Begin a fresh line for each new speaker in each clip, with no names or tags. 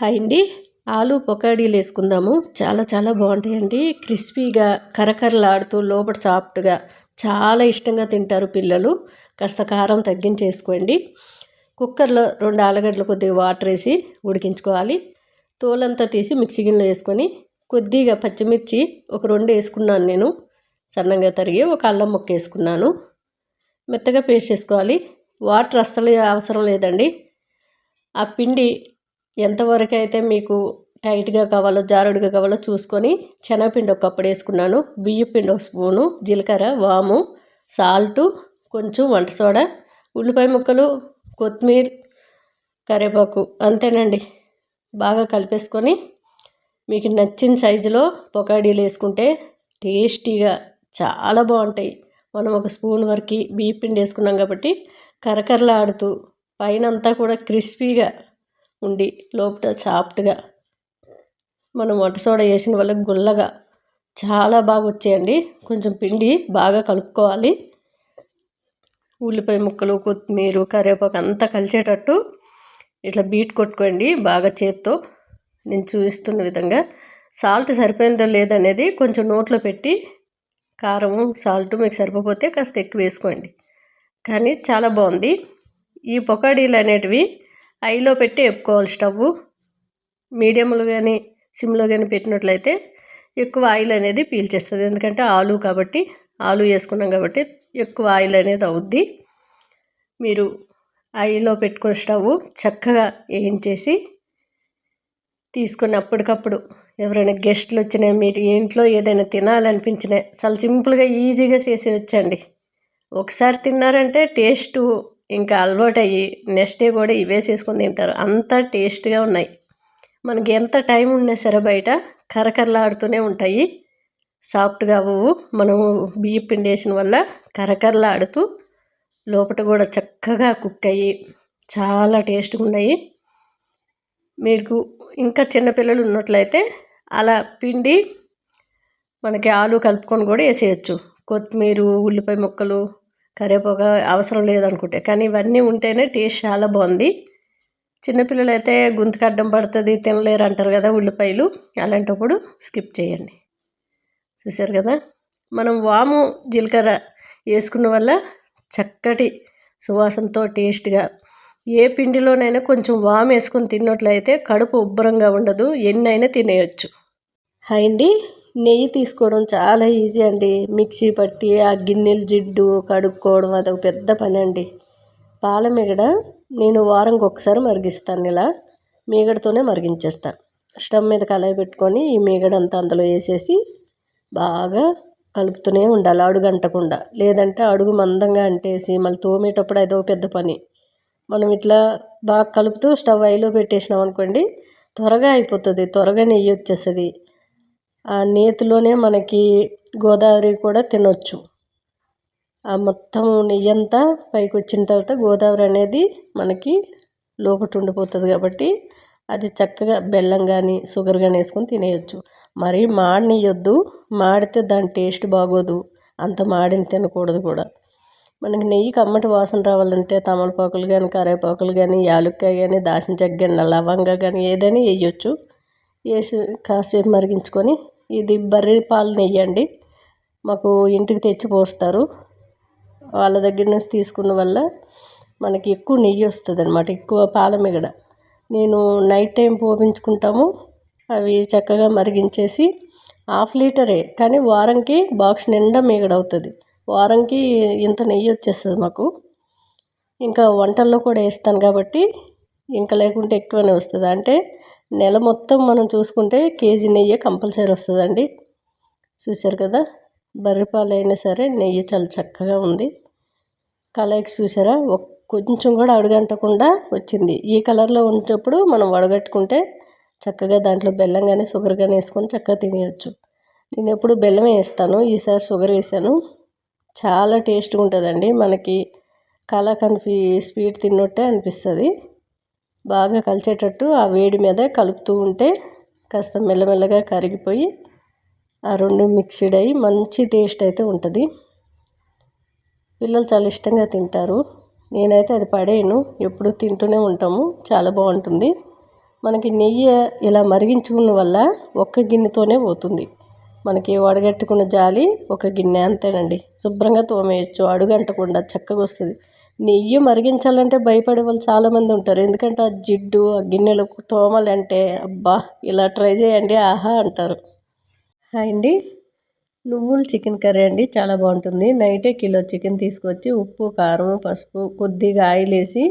Hi అండి. ఆలు పొకాడీలు వేసుకుందాము. చాలా చాలా బాగుంటాయండి. క్రిస్పీగా కరకరలాడుతూ లోపల సాఫ్ట్గా చాలా ఇష్టంగా తింటారు పిల్లలు. కాస్త కారం తగ్గించేసుకోండి. కుక్కర్లో రెండు ఆలుగడ్డలు కొద్దిగా వాటర్ వేసి ఉడికించుకోవాలి. తోలంతా తీసి మిక్సీ గిన్నెలో వేసుకొని కొద్దిగా పచ్చిమిర్చి ఒక రెండు వేసుకున్నాను నేను. సన్నంగా తరిగి ఒక అల్లం ముక్క వేసుకున్నాను. మెత్తగా పేస్ట్ చేసుకోవాలి. వాటర్ అస్సలు అవసరం లేదండి. ఆ పిండి ఎంతవరకు అయితే మీకు టైట్గా కావాలో జారుడుగా కావాలో చూసుకొని శనగపిండి ఒక కప్పుడు వేసుకున్నాను. బియ్యపిండి ఒక స్పూను జీలకర్ర వాము సాల్టు కొంచెం వంట సోడా ఉల్లిపాయ ముక్కలు కొత్తిమీర కరివేపాకు అంతేనండి. బాగా కలిపేసుకొని మీకు నచ్చిన సైజులో పొకాడీలు వేసుకుంటే టేస్టీగా చాలా బాగుంటాయి. మనం ఒక స్పూన్ వరకు బియ్యపిండి వేసుకున్నాం కాబట్టి కరకరలాడుతూ పైన అంతా కూడా క్రిస్పీగా ఉండి లోపల సాఫ్ట్గా మనం వంట సోడా వేసిన వల్ల గుల్లగా చాలా బాగా వచ్చాయండి. కొంచెం పిండి బాగా కలుపుకోవాలి. ఉల్లిపాయ ముక్కలు కొత్తిమీర కరివేపాకు అంతా కలిసేటట్టు ఇట్లా బీట్ కొట్టుకోండి బాగా చేత్తో. నేను చూపిస్తున్న విధంగా. సాల్ట్ సరిపోయిందో లేదనేది కొంచెం నోట్లో పెట్టి కారము సాల్ట్ మీకు సరిపోతే కాస్త ఎక్కువ వేసుకోండి. కానీ చాలా బాగుంది. ఈ పొకాడీలు అనేటివి ఐలో పెట్టి ఎప్పుకోవాలి స్టవ్ మీడియంలో కానీ సిమ్లో కానీ పెట్టినట్లయితే ఎక్కువ ఆయిల్ అనేది పీల్చేస్తుంది. ఎందుకంటే ఆలు కాబట్టి ఆలు వేసుకున్నాం కాబట్టి ఎక్కువ ఆయిల్ అనేది అవుద్ది. మీరు ఆయిల్లో పెట్టుకున్న స్టవ్ చక్కగా వేయించేసి తీసుకుని అప్పటికప్పుడు ఎవరైనా గెస్ట్లు వచ్చినా మీరు ఇంట్లో ఏదైనా తినాలనిపించినా చాలా సింపుల్గా ఈజీగా చేసి వచ్చండి. ఒకసారి తిన్నారంటే టేస్టు ఇంకా అలవాటు అయ్యి నెక్స్ట్ డే కూడా ఇవే చేసుకొని తింటారు. అంత టేస్ట్గా ఉన్నాయి. మనకి ఎంత టైం ఉన్నా సరే బయట కరకరలాడుతూనే ఉంటాయి. సాఫ్ట్గా అవ్వవు. మనము బియ్య పిండి వేసిన వల్ల కరకరలాడుతూ లోపల కూడా చక్కగా కుక్ అయ్యి చాలా టేస్ట్గా ఉన్నాయి. మీకు ఇంకా చిన్నపిల్లలు ఉన్నట్లయితే అలా పిండి మనకి ఆలు కలుపుకొని కూడా వేసేయచ్చు. కొత్తిమీర ఉల్లిపాయ ముక్కలు కరివేపాకు అవసరం లేదనుకుంటే. కానీ ఇవన్నీ ఉంటేనే టేస్ట్ చాలా బాగుంది. చిన్నపిల్లలు అయితే గొంతుకు అడ్డం పడుతుంది తినలేరు అంటారు కదా ఉల్లిపాయలు. అలాంటప్పుడు స్కిప్ చేయండి. చూసారు కదా? మనం వాము జీలకర్ర వేసుకున్న వల్ల చక్కటి సువాసనతో టేస్ట్గా. ఏ పిండిలోనైనా కొంచెం వామ్ వేసుకొని తిన్నట్లయితే కడుపు ఉబ్బరంగా ఉండదు ఎన్నైనా తినేయచ్చు. హాయ్ అండి. నెయ్యి తీసుకోవడం చాలా ఈజీ అండి. మిక్సీ పట్టి ఆ గిన్నెలు జిడ్డు కడుక్కోవడం అదొక పెద్ద పని అండి. పాల మీగడ నేను వారంకి ఒకసారి మరిగిస్తాను ఇలా. మీగడతోనే మరిగించేస్తాను స్టవ్ మీద కళాయి పెట్టుకొని ఈ మీగడంతా అందులో వేసేసి బాగా కలుపుతూనే ఉండాలి అడుగు అంటకుండా లేదంటే అడుగు మందంగా అంటేసి మళ్ళీ తోమేటప్పుడు అదో పెద్ద పని. మనం ఇట్లా బాగా కలుపుతూ స్టవ్ ఐలో పెట్టేసినాం అనుకోండి త్వరగా అయిపోతుంది. త్వరగా నెయ్యి వచ్చేస్తుంది. ఆ నేతిలోనే మనకి గోదావరి కూడా తినొచ్చు. ఆ మొత్తం నెయ్యి అంతా పైకి వచ్చిన తర్వాత గోదావరి అనేది మనకి లోపల ఉండిపోతుంది కాబట్టి అది చక్కగా బెల్లం కానీ షుగర్ కానీ వేసుకొని తినేయచ్చు. మరి మాడనియొద్దు. మాడితే దాని టేస్ట్ బాగోదు. అంత మాడిని తినకూడదు కూడా. మనకి నెయ్యి కమ్మటి వాసన రావాలంటే తమలపాకులు కానీ కరివేపాకులు కానీ యాలక్కాయ కానీ దాచిన చెక్క కానీ లవంగా కానీ ఏదైనా వేయచ్చు. వేసి కాసేపు మరిగించుకొని ఇది బర్రె పాలు నెయ్యి అండి మాకు ఇంటికి తెచ్చి పోస్తారు. వాళ్ళ దగ్గర నుంచి తీసుకున్న వల్ల మనకి ఎక్కువ నెయ్యి వస్తుంది అనమాట ఎక్కువ పాల మిగడ. నేను నైట్ టైం పోపించుకుంటాము. అవి చక్కగా మరిగించేసి హాఫ్ లీటరే కానీ వారంకి బాక్స్ నిండా మిగడ అవుతుంది. వారంకి ఇంత నెయ్యి వచ్చేస్తుంది మాకు. ఇంకా వంటల్లో కూడా వేస్తాను కాబట్టి ఇంకా లేకుంటే ఎక్కువనే వస్తుంది. అంటే నెల మొత్తం మనం చూసుకుంటే కేజీ నెయ్యి కంపల్సరీ వస్తుందండి. చూశారు కదా? బర్రెపాలు అయినా సరే నెయ్యి చాలా చక్కగా ఉంది. కలర్కి చూసారా కొంచెం కూడా అడుగంటకుండా వచ్చింది. ఈ కలర్లో ఉన్నప్పుడు మనం వడగట్టుకుంటే చక్కగా దాంట్లో బెల్లం కానీ షుగర్ కానీ వేసుకొని చక్కగా తినేయచ్చు. నేను ఎప్పుడు బెల్లం వేస్తాను. ఈసారి షుగర్ వేసాను. చాలా టేస్ట్గా ఉంటుందండి. మనకి కలాకండ్ స్వీట్ తిన్నట్టే అనిపిస్తుంది. బాగా కలిసేటట్టు ఆ వేడి మీద కలుపుతూ ఉంటే కాస్త మెల్లమెల్లగా కరిగిపోయి ఆ రెండు మిక్స్డ్ అయ్యి మంచి టేస్ట్ అయితే ఉంటుంది. పిల్లలు చాలా ఇష్టంగా తింటారు. నేనైతే అది పడేయను. ఎప్పుడు తింటూనే ఉంటాము. చాలా బాగుంటుంది. మనకి నెయ్యి ఇలా మరిగించుకున్న వల్ల ఒక్క గిన్నెతోనే పోతుంది. మనకి వడగట్టుకున్న జాలి ఒక గిన్నె అంతేనండి. శుభ్రంగా తోమేయచ్చు. అడుగంటకుండా చక్కగా వస్తుంది. నెయ్యి మరిగించాలంటే భయపడే వాళ్ళు చాలామంది ఉంటారు. ఎందుకంటే ఆ జిడ్డు ఆ గిన్నెలు తోమలంటే అబ్బా ఇలా ట్రై చేయండి ఆహా అంటారు. హాయ్ అండి. నువ్వులు చికెన్ కర్రీ అండి చాలా బాగుంటుంది. నైటే కిలో చికెన్ తీసుకొచ్చి ఉప్పు కారం పసుపు కొద్దిగా ఆయిల్ వేసి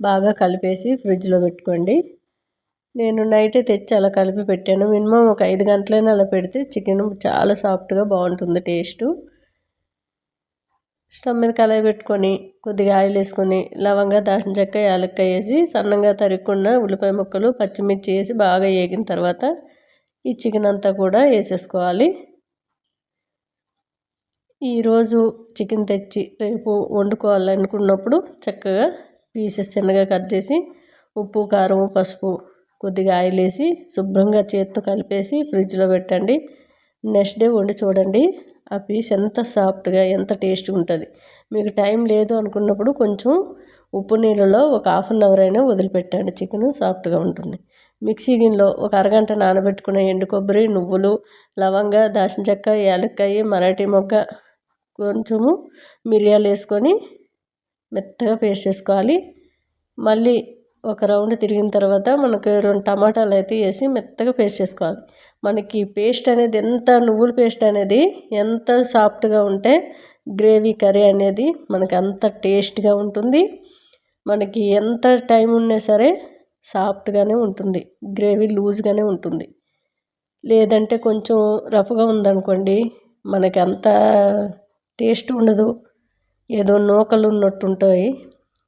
బాగా కలిపేసి ఫ్రిడ్జ్లో పెట్టుకోండి. నేను నైటే తెచ్చి అలా కలిపి పెట్టాను. మినిమం ఒక ఐదు గంటలైనా అలా పెడితే చికెన్ చాలా సాఫ్ట్గా బాగుంటుంది టేస్టు. స్టవ్ మీద కళాయి పెట్టుకొని కొద్దిగా ఆయిల్ వేసుకొని లవంగా దాల్చిన చెక్క యాలక్కాయ వేసి సన్నంగా తరుక్కున్న ఉల్లిపాయ ముక్కలు పచ్చిమిర్చి వేసి బాగా వేగిన తర్వాత ఈ చికెన్ అంతా కూడా వేసేసుకోవాలి. ఈరోజు చికెన్ తెచ్చి రేపు వండుకోవాలనుకున్నప్పుడు చక్కగా పీసెస్ చిన్నగా కట్ చేసి ఉప్పు కారం పసుపు కొద్దిగా ఆయిల్ వేసి శుభ్రంగా చేత్తో కలిపేసి ఫ్రిడ్జ్లో పెట్టండి. నెక్స్ట్ డే వండి చూడండి. ఆ పీస్ ఎంత సాఫ్ట్గా ఎంత టేస్ట్గా ఉంటుంది. మీకు టైం లేదు అనుకున్నప్పుడు కొంచెం ఉప్పు నీళ్ళలో ఒక హాఫ్ అన్ అవర్ అయినా వదిలిపెట్టండి. చికెన్ సాఫ్ట్గా ఉంటుంది. మిక్సీ గిన్నెలో ఒక అరగంట నానబెట్టుకున్న ఎండు కొబ్బరి నువ్వులు లవంగా దాచిన చెక్క యాలక్కాయ మరాఠీ మొగ్గ కొంచెము మిరియాలు వేసుకొని మెత్తగా పేస్ట్ చేసుకోవాలి. మళ్ళీ ఒక రౌండ్ తిరిగిన తర్వాత మనకు రెండు టమాటాలు అయితే వేసి మెత్తగా పేస్ట్ చేసుకోవాలి. మనకి పేస్ట్ అనేది ఎంత నువ్వుల పేస్ట్ అనేది ఎంత సాఫ్ట్గా ఉంటే గ్రేవీ కర్రీ అనేది మనకి అంత టేస్ట్గా ఉంటుంది. మనకి ఎంత టైం ఉన్నా సరే సాఫ్ట్గానే ఉంటుంది. గ్రేవీ లూజ్గానే ఉంటుంది. లేదంటే కొంచెం రఫ్గా ఉందనుకోండి మనకి అంత టేస్ట్ ఉండదు. ఏదో నూకలు ఉన్నట్టు ఉంటాయి.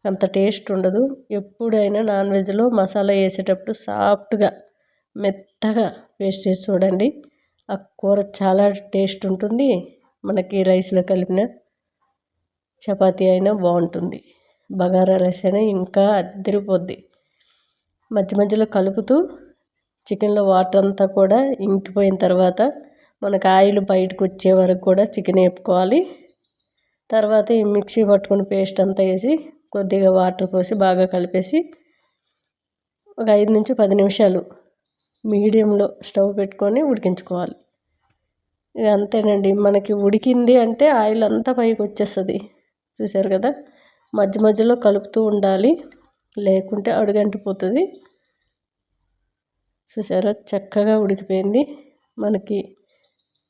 అంత టేస్ట్ ఉండదు. ఎప్పుడైనా నాన్ వెజ్లో మసాలా వేసేటప్పుడు సాఫ్ట్గా మెత్తగా పేస్ట్ చేసి చూడండి. ఆ కూర చాలా టేస్ట్ ఉంటుంది. మనకి రైస్లో కలిపిన చపాతీ అయినా బాగుంటుంది. బగారా రైస్ అయినా ఇంకా అద్దరిపోద్ది. మధ్య మధ్యలో కలుపుతూ చికెన్లో వాటర్ అంతా కూడా ఇంకిపోయిన తర్వాత మనకు ఆయిల్ బయటకు వచ్చే వరకు కూడా చికెన్ వేపుకోవాలి. తర్వాత ఈ మిక్సీ పట్టుకుని పేస్ట్ అంతా వేసి కొద్దిగా వాటర్ పోసి బాగా కలిపేసి ఒక ఐదు నుంచి పది నిమిషాలు మీడియంలో స్టవ్ పెట్టుకొని ఉడికించుకోవాలి. ఇక అంతేనండి మనకి ఉడికింది అంటే ఆయిల్ అంతా పైకి వచ్చేస్తుంది. చూసారు కదా? మధ్య మధ్యలో కలుపుతూ ఉండాలి లేకుంటే అడుగంటిపోతుంది. చూసారా చక్కగా ఉడికిపోయింది. మనకి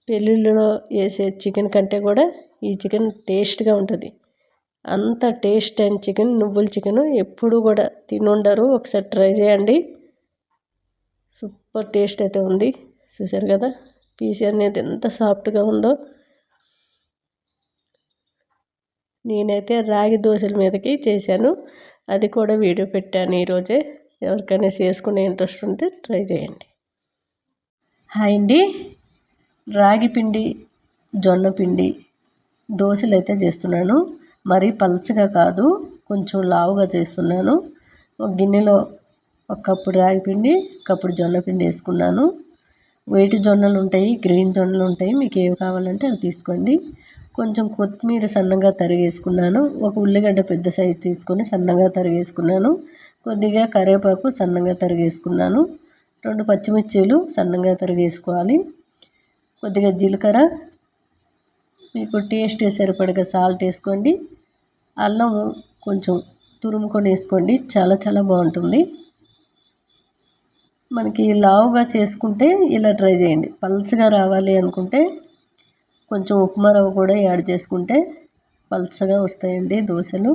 పెళ్ళిళ్ళలో వేసే చికెన్ కంటే కూడా ఈ చికెన్ టేస్ట్గా ఉంటుంది. అంత టేస్ట్ అండ్ చికెన్ నువ్వుల చికెన్ ఎప్పుడు కూడా తినుండరు. ఒకసారి ట్రై చేయండి. సూపర్ టేస్ట్ అయితే ఉంది. చూసారు కదా పీస్ అనేది ఎంత సాఫ్ట్గా ఉందో. నేనైతే రాగి దోశల మీదకి చేశాను. అది కూడా వీడియో పెట్టాను ఈరోజే. ఎవరికైనా చేసుకునే ఇంట్రెస్ట్ ఉంటే ట్రై చేయండి. హాయ్ అండి. రాగి పిండి జొన్న పిండి దోశలు అయితే చేస్తున్నాను. మరీ పలచగా కాదు కొంచెం లావుగా చేస్తున్నాను. ఒక గిన్నెలో ఒక కప్పు రాగి పిండి కప్పుడు జొన్న పిండి వేసుకున్నాను. వేటి జొన్నలు ఉంటాయి గ్రీన్ జొన్నలు ఉంటాయి మీకు ఏవి కావాలంటే అవి తీసుకోండి. కొంచెం కొత్తిమీర సన్నగా తరిగేసుకున్నాను. ఒక ఉల్లిగడ్డ పెద్ద సైజు తీసుకొని సన్నగా తరిగేసుకున్నాను. కొద్దిగా కరివేపాకు సన్నగా తరిగేసుకున్నాను. రెండు పచ్చిమిర్చీలు సన్నగా తరిగేసుకోవాలి. కొద్దిగా జీలకర్ర మీకు టేస్ట్ సరిపడగా సాల్ట్ వేసుకోండి. అల్లం కొంచెం తురుముకొని వేసుకోండి. చాలా చాలా బాగుంటుంది. మనకి లావుగా చేసుకుంటే ఇలా ట్రై చేయండి. పల్చగా రావాలి అనుకుంటే కొంచెం ఉప్మా రవ్వ కూడా యాడ్ చేసుకుంటే పల్చగా వస్తాయండి దోశలు.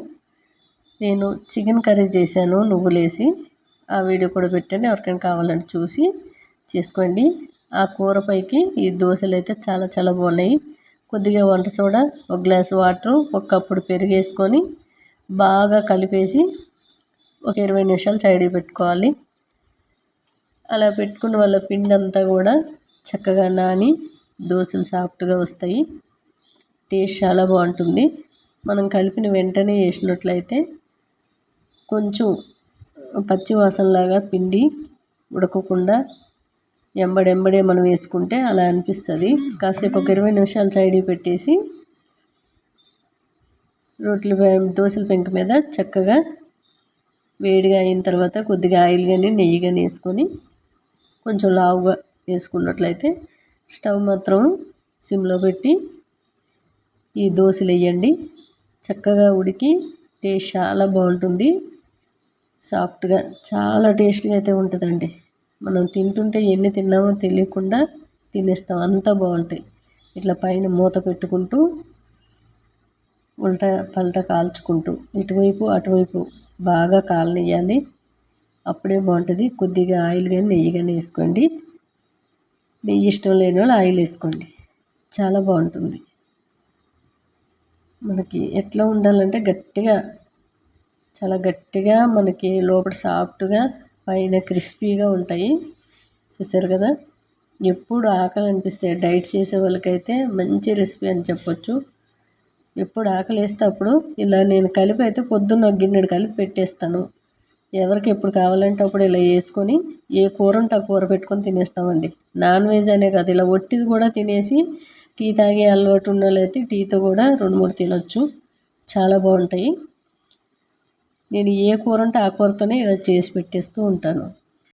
నేను చికెన్ కర్రీ చేశాను నువ్వులేసి. ఆ వీడియో కూడా పెట్టండి. ఎవరికైనా కావాలంటే చూసి చేసుకోండి. ఆ కూర పైకి ఈ దోశలు అయితే చాలా చాలా బాగున్నాయి. కొద్దిగా వంట సోడా ఒక గ్లాస్ వాటర్ ఒక కప్పుడు పెరుగు వేసుకొని బాగా కలిపేసి ఒక ఇరవై నిమిషాలు సైడ్కి పెట్టుకోవాలి. అలా పెట్టుకున్న వాళ్ళ పిండి అంతా కూడా చక్కగా నాని దోశలు సాఫ్ట్గా వస్తాయి. టేస్ట్ చాలా బాగుంటుంది. మనం కలిపిన వెంటనే చేసినట్లయితే కొంచెం పచ్చి వాసనలాగా పిండి ఉడకకుండా ఎంబడెంబడే మనం వేసుకుంటే అలా అనిపిస్తుంది. కాసేపు ఒక ఇరవై నిమిషాలు సైడ్కి పెట్టేసి రొట్టెలు దోశల పెంక మీద చక్కగా వేడిగా అయిన తర్వాత కొద్దిగా ఆయిల్ కానీ నెయ్యి కానీ వేసుకొని కొంచెం లావుగా వేసుకున్నట్లయితే స్టవ్ మాత్రం సిమ్లో పెట్టి ఈ దోశలు వేయండి. చక్కగా ఉడికి టేస్ట్ చాలా బాగుంటుంది. సాఫ్ట్గా చాలా టేస్ట్గా అయితే ఉంటుందండి. మనం తింటుంటే ఎన్ని తిన్నామో తెలియకుండా తినేస్తాం. అంత బాగుంటాయి. ఇట్లా పైన మూత పెట్టుకుంటూ ఉల్ట పల్ట కాల్చుకుంటూ ఇటువైపు అటువైపు బాగా కాలనియాలి అప్పుడే బాగుంటుంది. కొద్దిగా ఆయిల్ కానీ నెయ్యి కానీ వేసుకోండి. నెయ్యి ఇష్టం లేని వాళ్ళు ఆయిల్ వేసుకోండి. చాలా బాగుంటుంది. మనకి ఎట్లా ఉండాలంటే గట్టిగా చాలా గట్టిగా మనకి లోపల సాఫ్ట్గా పైన క్రిస్పీగా ఉంటాయి. చూసారు కదా? ఎప్పుడు ఆకలి అనిపిస్తే డైట్ చేసే వాళ్ళకైతే మంచి రెసిపీ అని చెప్పొచ్చు. ఎప్పుడు ఆకలి వేస్తే అప్పుడు ఇలా నేను కలిపి అయితే పొద్దున్న గిన్నెడు కలిపి పెట్టేస్తాను. ఎవరికి ఎప్పుడు కావాలంటే అప్పుడు ఇలా వేసుకొని ఏ కూర ఉంటే ఆ కూర పెట్టుకొని తినేస్తామండి. నాన్ వెజ్ అనే కాదు ఇలా ఒట్టిది కూడా తినేసి టీ తాగే అలవాటు ఉన్న వాళ్ళైతే టీతో కూడా రెండు మూడు తినొచ్చు. చాలా బాగుంటాయి. నేను ఏ కూర ఉంటే ఆ కూరతోనే ఇలా చేసి పెట్టేస్తూ ఉంటాను.